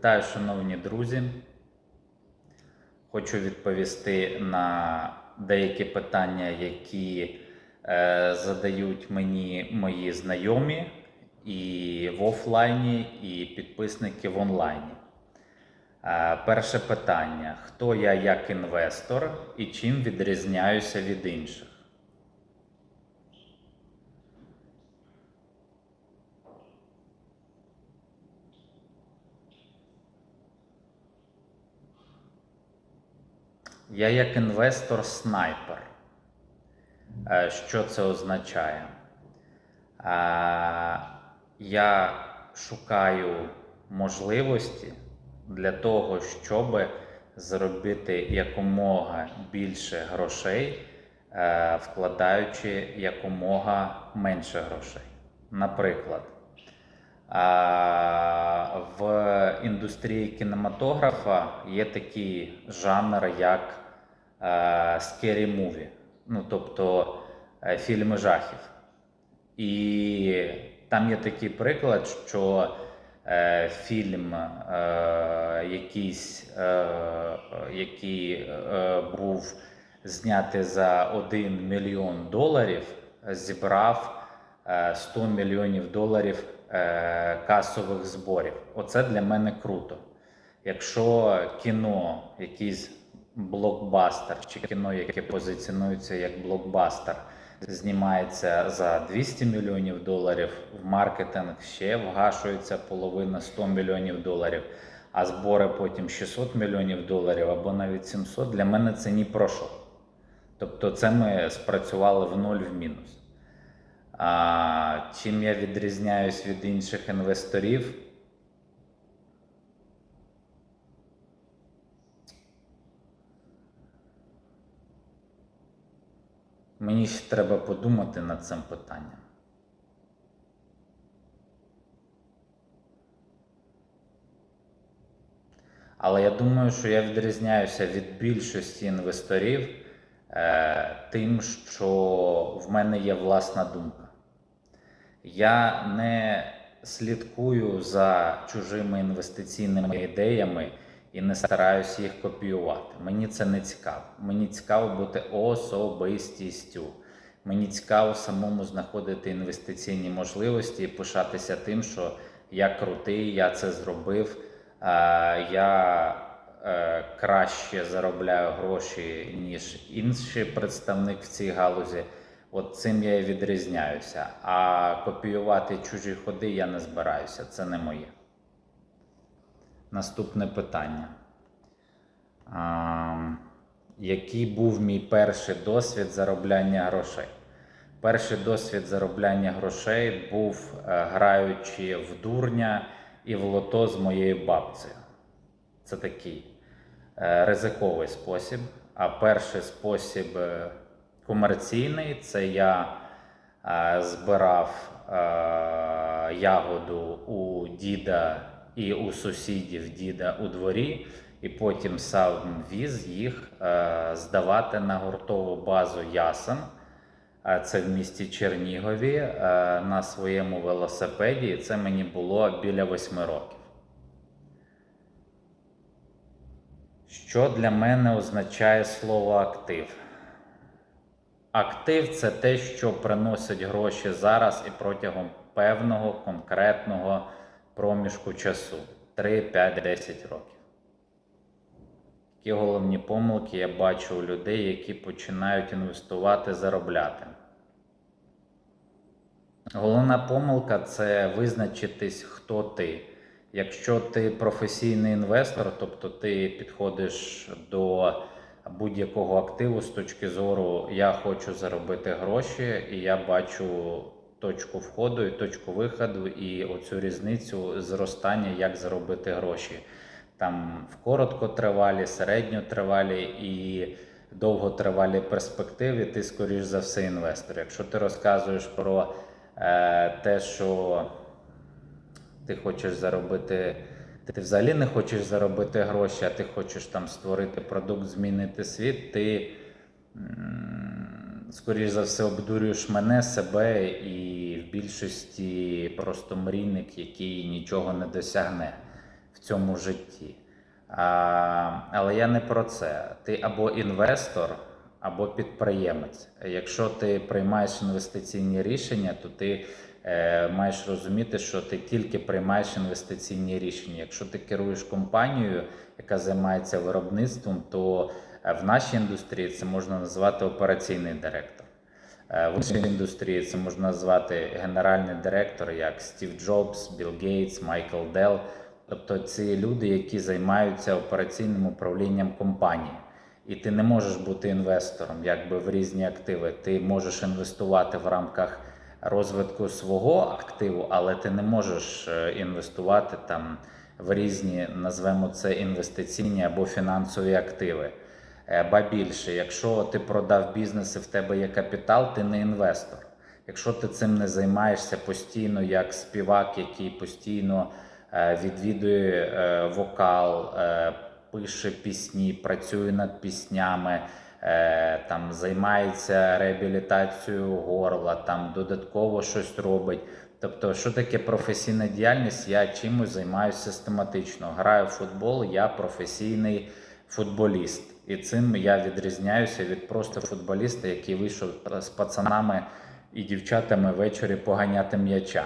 Вітаю, шановні друзі. Хочу відповісти на деякі питання, які е, задають мені мої знайомі і в офлайні, і підписники в онлайні. Е, перше питання: хто я як інвестор і чим відрізняюся від інших? Я як інвестор снайпер. Е, Що це означає? Е, Я шукаю можливості для того, щоб зробити якомога більше грошей, е, вкладаючи якомога менше грошей. Наприклад, В індустрії кінематографа є такий жанр, як scary movie, ну тобто е, фільми жахів. І там є такий приклад, що е, фільм, е, якийсь, е, який е, був знятий за 1 мільйон доларів, зібрав е, 100 мільйонів доларів е, касових зборів. Оце для мене круто. Якщо кіно, якийсь блокбастер, чи кіно, яке позиціонується як блокбастер, знімається за 200 мільйонів доларів, в маркетинг ще вгашується половина 100 мільйонів доларів, а збори потім 600 мільйонів доларів або навіть 700, для мене це ні про що. Тобто це ми спрацювали в ноль в мінус. А, чим я відрізняюсь від інших інвесторів? Мені ще треба подумати над цим питанням. Але я думаю, що я відрізняюся від більшості інвесторів е, тим, що в мене є власна думка. Я не слідкую за чужими інвестиційними ідеями і не стараюся їх копіювати. Мені це не цікаво. Мені цікаво бути особистістю. Мені цікаво самому знаходити інвестиційні можливості і пишатися тим, що я крутий, я це зробив. е, Я е, краще заробляю гроші, ніж інший представник в цій галузі. От цим я і відрізняюся. А копіювати чужі ходи я не збираюся. Це не моє. Наступне питання. А, який був мій перший досвід заробляння грошей? Перший досвід заробляння грошей був е, граючи в дурня і в лото з моєю бабцею. Це такий е, ризиковий спосіб. А перший спосіб е, комерційний це я збирав ягоду у діда і у сусідів діда у дворі, і потім сам віз їх е, здавати на гуртову базу Ясен. Це в місті Чернігові е, на своєму велосипеді. Це мені було біля восьми років. Що для мене означає слово актив? Актив це те, що приносить гроші зараз і протягом певного конкретного проміжку часу 3, 5, 10 років. Які головні помилки я бачу у людей, які починають інвестувати, заробляти. Головна помилка це визначитись, хто ти. Якщо ти професійний інвестор, тобто ти підходиш до будь-якого активу з точки зору я хочу заробити гроші, і я бачу точку входу і точку виходу, і оцю різницю зростання, як заробити гроші. Там в короткотривалі, середньотривалі і довготривалі перспективи, ти, скоріш за все, інвестор. Якщо ти розказуєш про е, те, що ти хочеш заробити, ти взагалі не хочеш заробити гроші, а ти хочеш там створити продукт, змінити світ, ти, скоріш за все, обдурюєш мене, себе і в більшості просто мрійник, який нічого не досягне в цьому житті. А, але я не про це. Ти або інвестор, або підприємець. Якщо ти приймаєш інвестиційні рішення, то ти е, маєш розуміти, що ти тільки приймаєш інвестиційні рішення. Якщо ти керуєш компанією, яка займається виробництвом, то в нашій індустрії це можна назвати операційний директор. Е, В іншій індустрії це можна назвати генеральний директор, як Стів Джобс, Білл Гейтс, Майкл Делл. Тобто це люди, які займаються операційним управлінням компанії. І ти не можеш бути інвестором якби в різні активи. Ти можеш інвестувати в рамках розвитку свого активу, але ти не можеш е, інвестувати там в різні, назвемо це інвестиційні або фінансові активи. Е, Ба більше, якщо ти продав бізнес і в тебе є капітал, ти не інвестор. Якщо ти цим не займаєшся постійно, як співак, який постійно е, відвідує е, вокал, пише пісні, працює над піснями, там займається реабілітацією горла, там додатково щось робить. Тобто, що таке професійна діяльність? Я чимось займаюся систематично. Граю в футбол, я професійний футболіст. І цим я відрізняюся від просто футболіста, який вийшов з пацанами і дівчатами ввечері поганяти м'яча.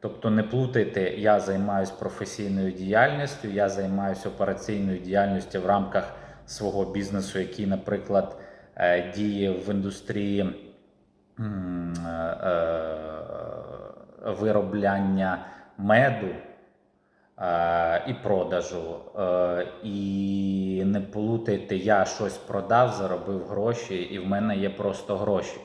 Тобто не плутайте, я займаюся професійною діяльністю, я займаюся операційною діяльністю в рамках свого бізнесу, який, наприклад, е, діє в індустрії е, е, виробляння меду е, і продажу. Е, І не плутайте, я щось продав, заробив гроші, і в мене є просто гроші.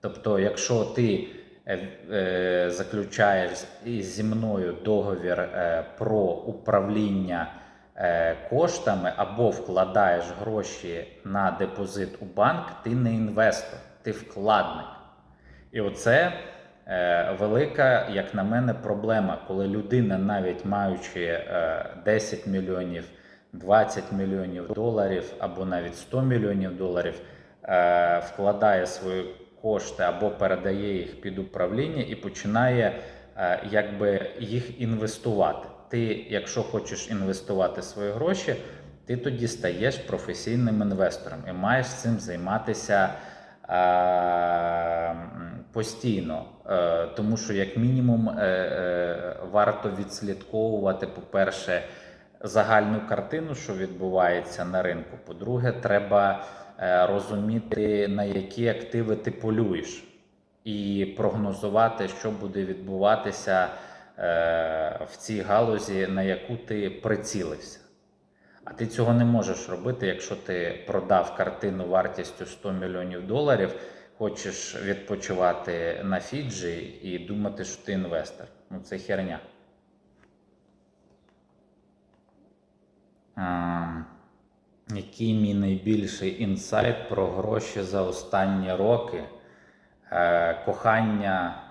Тобто, якщо ти е, е, заключаєш зі мною договір е, про управління е, коштами або вкладаєш гроші на депозит у банк, ти не інвестор, ти вкладник. І оце е, велика, як на мене, проблема, коли людина, навіть маючи е, 10 мільйонів, 20 мільйонів доларів або навіть 100 мільйонів доларів, е, вкладає свої кошти або передає їх під управління і починає е, якби їх інвестувати. Ти, якщо хочеш інвестувати свої гроші, ти тоді стаєш професійним інвестором і маєш цим займатися е, постійно. Е, тому що, як мінімум, е, е, варто відслідковувати, по-перше, загальну картину, що відбувається на ринку. По-друге, треба розуміти, на які активи ти полюєш, і прогнозувати, що буде відбуватися в цій галузі, на яку ти прицілився. А ти цього не можеш робити, якщо ти продав картину вартістю 100 мільйонів доларів, хочеш відпочивати на Фіджі і думати, що ти інвестор. Ну це херня. А, який мій найбільший інсайт про гроші за останні роки, е, кохання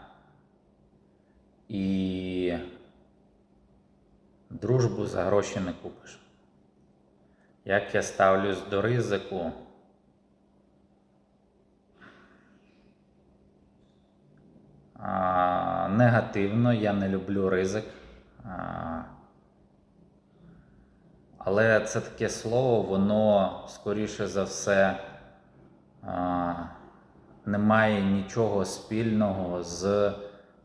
і дружбу за гроші не купиш. Як я ставлюсь до ризику? Негативно, я не люблю ризик. Але це таке слово, воно скоріше за все не має нічого спільного з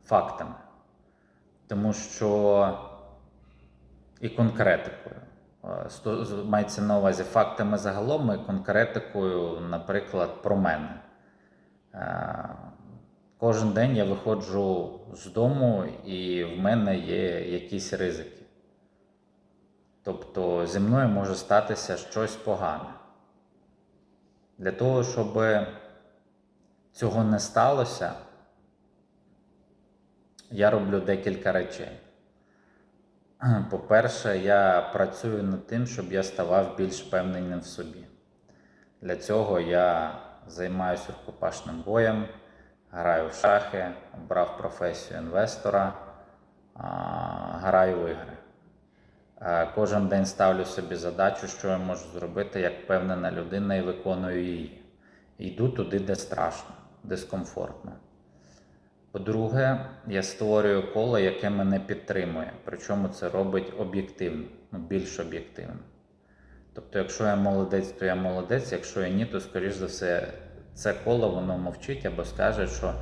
фактами. Тому що і конкретикою. Мається на увазі фактами загалом і конкретикою, наприклад, про мене. Кожен день я виходжу з дому і в мене є якісь ризики. Тобто зі мною може статися щось погане. Для того, щоб цього не сталося, я роблю декілька речей. По-перше, я працюю над тим, щоб я ставав більш впевненим в собі. Для цього я займаюся рукопашним боєм, граю в шахи, обрав професію інвестора, граю в ігри. Е, Кожен день ставлю собі задачу, що я можу зробити як впевнена людина і виконую її. Йду туди, де страшно, дискомфортно. По-друге, я створюю коло, яке мене підтримує. Причому це робить об'єктивно, ну, більш об'єктивно. Тобто, якщо я молодець, то я молодець, якщо я ні, то скоріш за все це коло воно мовчить або скаже, що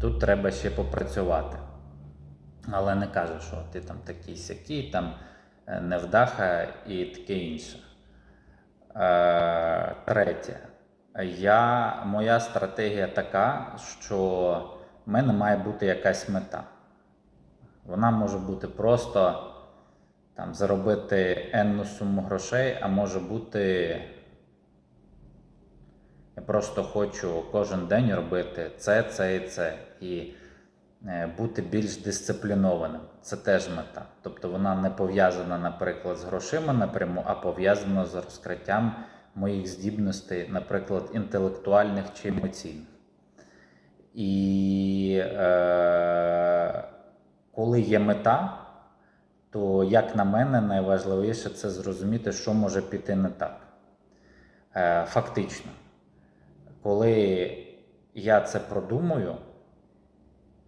тут треба ще попрацювати. Але не каже, що ти там такий сякий, там е, невдаха і таке інше. Е, третє. Я, моя стратегія така, що в мене має бути якась мета. Вона може бути просто там, заробити енну суму грошей, а може бути. Я просто хочу кожен день робити це, це і це. І е, бути більш дисциплінованим. Це теж мета. Тобто вона не пов'язана, наприклад, з грошима напряму, а пов'язана з розкриттям моїх здібностей, наприклад, інтелектуальних чи емоційних. І е, коли є мета, то, як на мене, найважливіше це зрозуміти, що може піти не так. Е, фактично, коли я це продумую,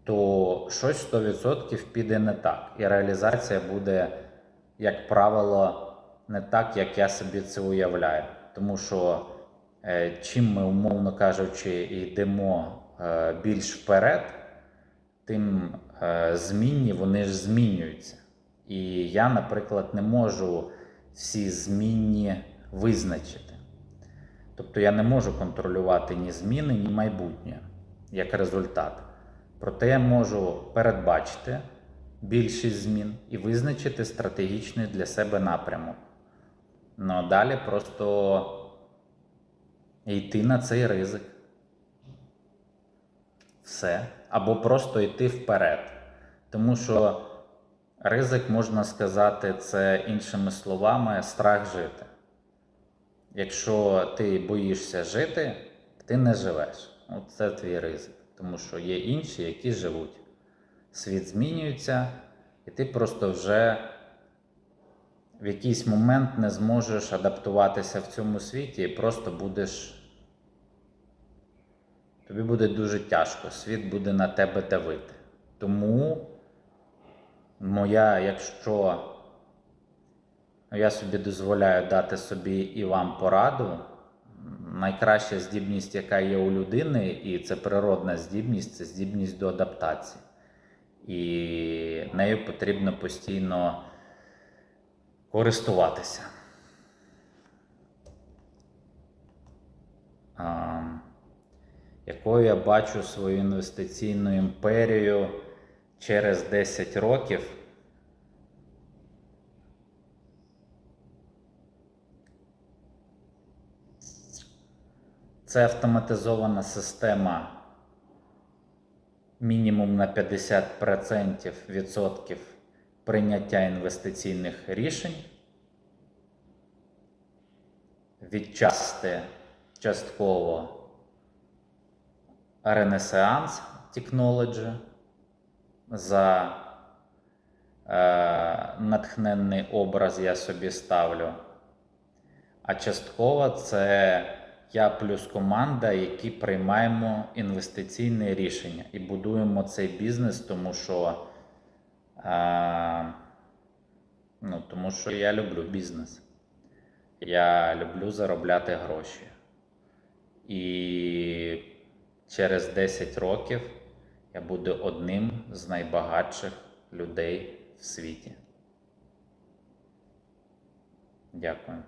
то щось 100% піде не так. І реалізація буде, як правило, не так, як я собі це уявляю. Тому що е, чим ми, умовно кажучи, йдемо е, більш вперед, тим е, змінні вони ж змінюються. І я, наприклад, не можу всі змінні визначити. Тобто я не можу контролювати ні зміни, ні майбутнє як результат. Проте я можу передбачити більшість змін і визначити стратегічний для себе напрямок. Ну а далі просто йти на цей ризик. Все. Або просто йти вперед. Тому що ризик, можна сказати, це іншими словами страх жити. Якщо ти боїшся жити, ти не живеш. От це твій ризик. Тому що є інші, які живуть. Світ змінюється, і ти просто вже в якийсь момент не зможеш адаптуватися в цьому світі і просто будеш. Тобі буде дуже тяжко, світ буде на тебе давити. Тому моя, якщо я собі дозволяю дати собі і вам пораду, найкраща здібність, яка є у людини, і це природна здібність, це здібність до адаптації. І нею потрібно постійно користуватися. А, якою я бачу свою інвестиційну імперію через 10 років. Це автоматизована система мінімум на 50% відсотків прийняття інвестиційних рішень, відчасти частково Renaissance Technology за е, натхненний образ я собі ставлю. А частково це я плюс команда, які приймаємо інвестиційне рішення і будуємо цей бізнес, тому що, е, ну, тому що я люблю бізнес. Я люблю заробляти гроші. І через 10 років я буду одним з найбагатших людей в світі. Дякую.